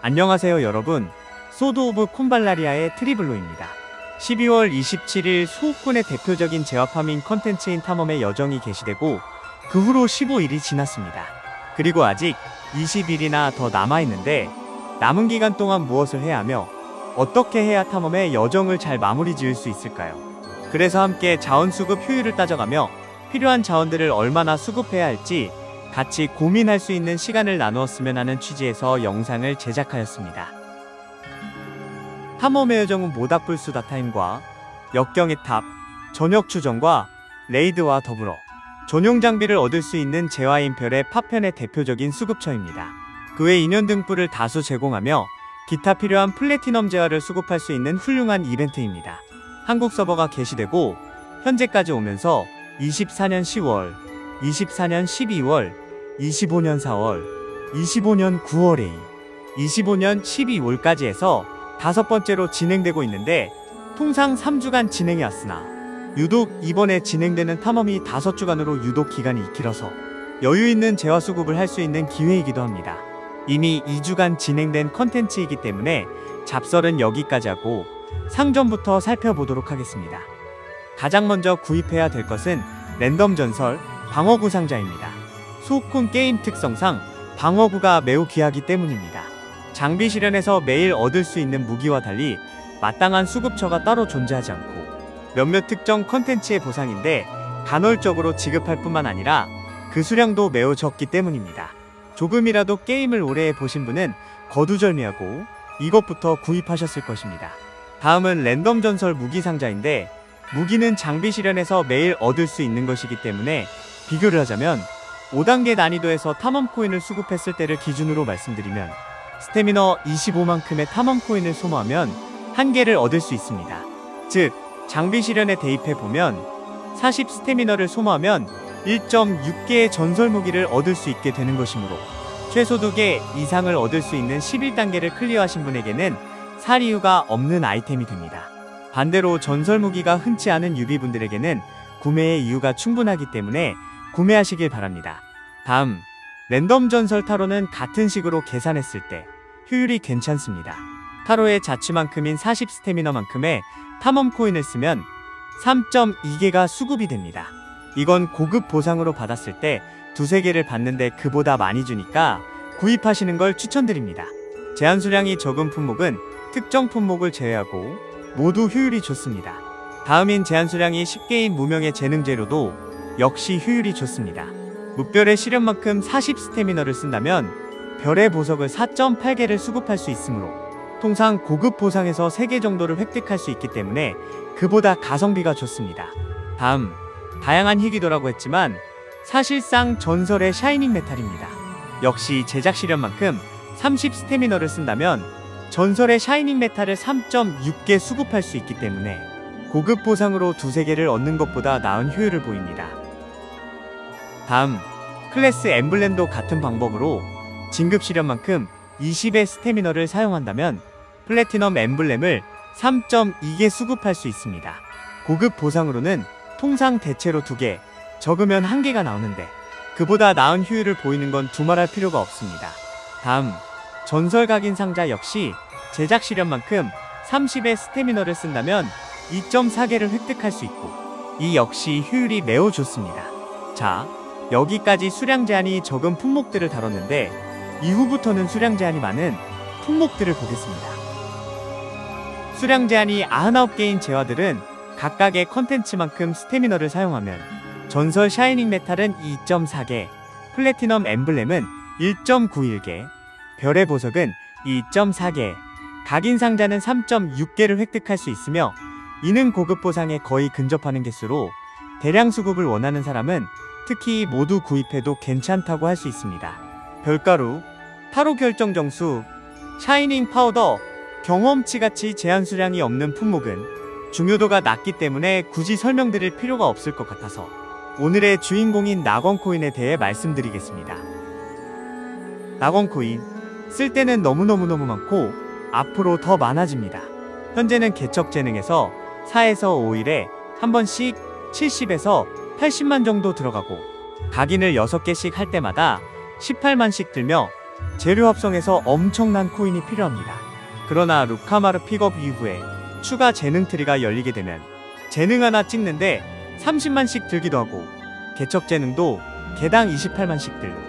안녕하세요 여러분. 소드 오브 콘발라리아의 트리블로입니다. 12월 27일 수호군의 대표적인 제어파밍 컨텐츠인 탐험의 여정이 개시되고 그 후로 15일이 지났습니다. 그리고 아직 20일이나 더 남아있는데 남은 기간 동안 무엇을 해야 하며 어떻게 해야 탐험의 여정을 잘 마무리 지을 수 있을까요? 그래서 함께 자원 수급 효율을 따져가며 필요한 자원들을 얼마나 수급해야 할지 같이 고민할 수 있는 시간을 나누었으면 하는 취지에서 영상을 제작하였습니다. 탐험의 여정은 모닥불 수다 타임과 역경의 탑, 전역 추정과 레이드와 더불어 전용 장비를 얻을 수 있는 제와인별의 파편의 대표적인 수급처입니다. 그외 인연 등불을 다수 제공하며 기타 필요한 플래티넘 제화를 수급할 수 있는 훌륭한 이벤트입니다. 한국 서버가 개시되고 현재까지 오면서 24년 10월, 24년 12월, 25년 4월, 25년 9월에 25년 12월까지 해서 다섯 번째로 진행되고 있는데 통상 3주간 진행해 왔으나 유독 이번에 진행되는 탐험이 다섯 주간으로 유독 기간이 길어서 여유 있는 재화 수급을 할 수 있는 기회이기도 합니다. 이미 2주간 진행된 컨텐츠이기 때문에 잡설은 여기까지 하고 상점부터 살펴보도록 하겠습니다. 가장 먼저 구입해야 될 것은 랜덤 전설 방어구 상자입니다. 수호콘 게임 특성상 방어구가 매우 귀하기 때문입니다. 장비 실현에서 매일 얻을 수 있는 무기와 달리 마땅한 수급처가 따로 존재하지 않고 몇몇 특정 컨텐츠의 보상인데 간헐적으로 지급할 뿐만 아니라 그 수량도 매우 적기 때문입니다. 조금이라도 게임을 오래 해보신 분은 거두절미하고 이것부터 구입하셨을 것입니다. 다음은 랜덤 전설 무기 상자인데 무기는 장비 실현에서 매일 얻을 수 있는 것이기 때문에 비교를 하자면 5단계 난이도에서 탐험 코인을 수급했을 때를 기준으로 말씀드리면 스태미너 25만큼의 탐험 코인을 소모하면 한 개를 얻을 수 있습니다. 즉, 장비 실현에 대입해 보면 40 스태미너를 소모하면 1.6개의 전설 무기를 얻을 수 있게 되는 것이므로 최소 2개 이상을 얻을 수 있는 11단계를 클리어하신 분에게는 살 이유가 없는 아이템이 됩니다. 반대로 전설 무기가 흔치 않은 유비분들에게는 구매의 이유가 충분하기 때문에 구매하시길 바랍니다. 다음, 랜덤 전설 타로는 같은 식으로 계산했을 때 효율이 괜찮습니다. 타로의 자취만큼인 40 스태미너만큼의 탐험 코인을 쓰면 3.2개가 수급이 됩니다. 이건 고급 보상으로 받았을 때 두세 개를 받는데 그보다 많이 주니까 구입하시는 걸 추천드립니다. 제한 수량이 적은 품목은 특정 품목을 제외하고 모두 효율이 좋습니다. 다음인 제한 수량이 10개인 무명의 재능 재료도 역시 효율이 좋습니다. 무별의 시련만큼 40 스태미너를 쓴다면 별의 보석을 4.8개를 수급할 수 있으므로 통상 고급 보상에서 3개 정도를 획득할 수 있기 때문에 그보다 가성비가 좋습니다. 다음, 다양한 희귀도라고 했지만 사실상 전설의 샤이닝 메탈입니다. 역시 제작 시련만큼 30 스태미너를 쓴다면 전설의 샤이닝 메탈을 3.6개 수급할 수 있기 때문에 고급 보상으로 두세 개를 얻는 것보다 나은 효율을 보입니다. 다음, 클래스 엠블렘도 같은 방법으로 진급 시련만큼 20의 스태미너를 사용한다면 플래티넘 엠블렘을 3.2개 수급할 수 있습니다. 고급 보상으로는 통상 대체로 2개, 적으면 1개가 나오는데 그보다 나은 효율을 보이는 건 두말할 필요가 없습니다. 다음, 전설 각인 상자 역시 제작 시련만큼 30의 스태미너를 쓴다면 2.4개를 획득할 수 있고 이 역시 효율이 매우 좋습니다. 자, 여기까지 수량 제한이 적은 품목들을 다뤘는데 이후부터는 수량 제한이 많은 품목들을 보겠습니다. 수량 제한이 99개인 재화들은 각각의 컨텐츠만큼 스태미너를 사용하면 전설 샤이닝 메탈은 2.4개, 플래티넘 엠블렘은 1.91개, 별의 보석은 2.4개, 각인 상자는 3.6개를 획득할 수 있으며 이는 고급 보상에 거의 근접하는 개수로 대량 수급을 원하는 사람은 특히 모두 구입해도 괜찮다고 할 수 있습니다. 별가루, 타로 결정 정수, 샤이닝 파우더, 경험치 같이 제한 수량이 없는 품목은 중요도가 낮기 때문에 굳이 설명드릴 필요가 없을 것 같아서 오늘의 주인공인 낙원 코인에 대해 말씀드리겠습니다. 낙원 코인 쓸 때는 너무너무너무 많고 앞으로 더 많아집니다. 현재는 개척 재능에서 4에서 5일에 한 번씩 70에서 80만 정도 들어가고 각인을 6개씩 할 때마다 18만씩 들며 재료 합성에서 엄청난 코인이 필요합니다. 그러나 루카마르 픽업 이후에 추가 재능 트리가 열리게 되면 재능 하나 찍는데 30만씩 들기도 하고 개척 재능도 개당 28만씩 들고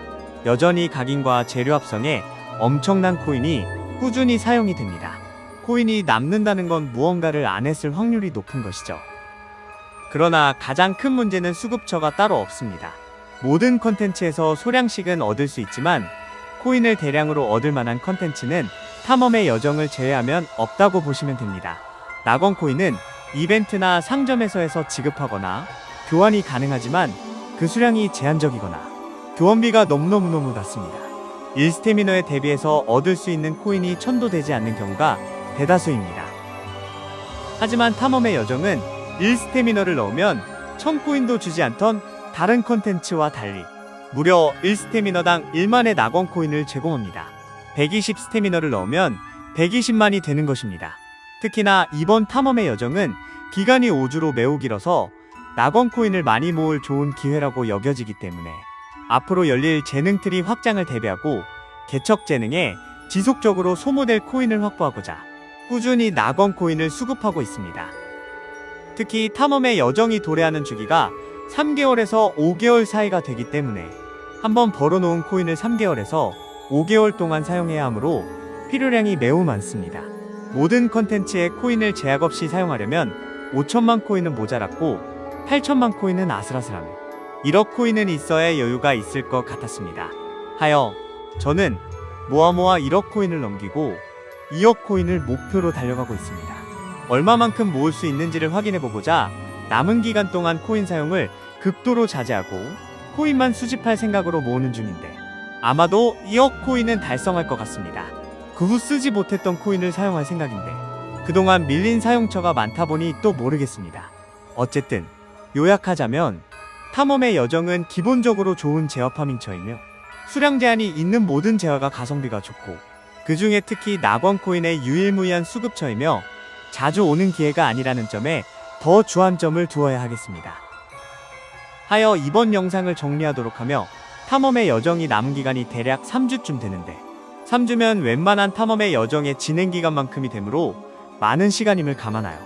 여전히 각인과 재료 합성에 엄청난 코인이 꾸준히 사용이 됩니다. 코인이 남는다는 건 무언가를 안 했을 확률이 높은 것이죠. 그러나 가장 큰 문제는 수급처가 따로 없습니다. 모든 컨텐츠에서 소량씩은 얻을 수 있지만 코인을 대량으로 얻을 만한 컨텐츠는 탐험의 여정을 제외하면 없다고 보시면 됩니다. 낙원 코인은 이벤트나 상점에서 지급하거나 교환이 가능하지만 그 수량이 제한적이거나 교환비가 너무너무너무 낮습니다. 1스테미너에 대비해서 얻을 수 있는 코인이 천도 되지 않는 경우가 대다수입니다. 하지만 탐험의 여정은 1스테미너를 넣으면 1000코인도 주지 않던 다른 컨텐츠와 달리 무려 1스테미너당 1만의 낙원 코인을 제공합니다. 120 스테미너를 넣으면 120만이 되는 것입니다. 특히나 이번 탐험의 여정은 기간이 5주로 매우 길어서 낙원 코인을 많이 모을 좋은 기회라고 여겨지기 때문에 앞으로 열릴 재능트리 확장을 대비하고 개척 재능에 지속적으로 소모될 코인을 확보하고자 꾸준히 낙원 코인을 수급하고 있습니다. 특히 탐험의 여정이 도래하는 주기가 3개월에서 5개월 사이가 되기 때문에 한번 벌어놓은 코인을 3개월에서 5개월 동안 사용해야 하므로 필요량이 매우 많습니다. 모든 컨텐츠에 코인을 제약 없이 사용하려면 5천만 코인은 모자랐고 8천만 코인은 아슬아슬하며 1억 코인은 있어야 여유가 있을 것 같았습니다. 하여 저는 모아 모아 1억 코인을 넘기고 2억 코인을 목표로 달려가고 있습니다. 얼마만큼 모을 수 있는지를 확인해 보고자 남은 기간 동안 코인 사용을 극도로 자제하고 코인만 수집할 생각으로 모으는 중인데 아마도 2억 코인은 달성할 것 같습니다. 그 후 쓰지 못했던 코인을 사용할 생각인데 그동안 밀린 사용처가 많다 보니 또 모르겠습니다. 어쨌든 요약하자면 탐험의 여정은 기본적으로 좋은 제어 파밍처이며 수량 제한이 있는 모든 제어가 가성비가 좋고 그 중에 특히 낙원 코인의 유일무이한 수급처이며 자주 오는 기회가 아니라는 점에 더 주안점을 두어야 하겠습니다. 하여 이번 영상을 정리하도록 하며 탐험의 여정이 남은 기간이 대략 3주쯤 되는데 3주면 웬만한 탐험의 여정의 진행 기간만큼이 되므로 많은 시간임을 감안하여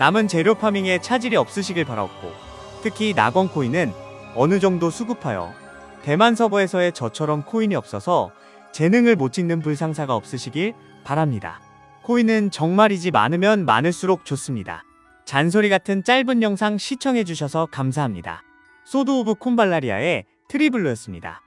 남은 재료 파밍에 차질이 없으시길 바라옵고 특히 낙원 코인은 어느 정도 수급하여 대만 서버에서의 저처럼 코인이 없어서 재능을 못 찍는 불상사가 없으시길 바랍니다. 코인은 정말이지 많으면 많을수록 좋습니다. 잔소리 같은 짧은 영상 시청해주셔서 감사합니다. 소드 오브 콤발라리아의 트리블루였습니다.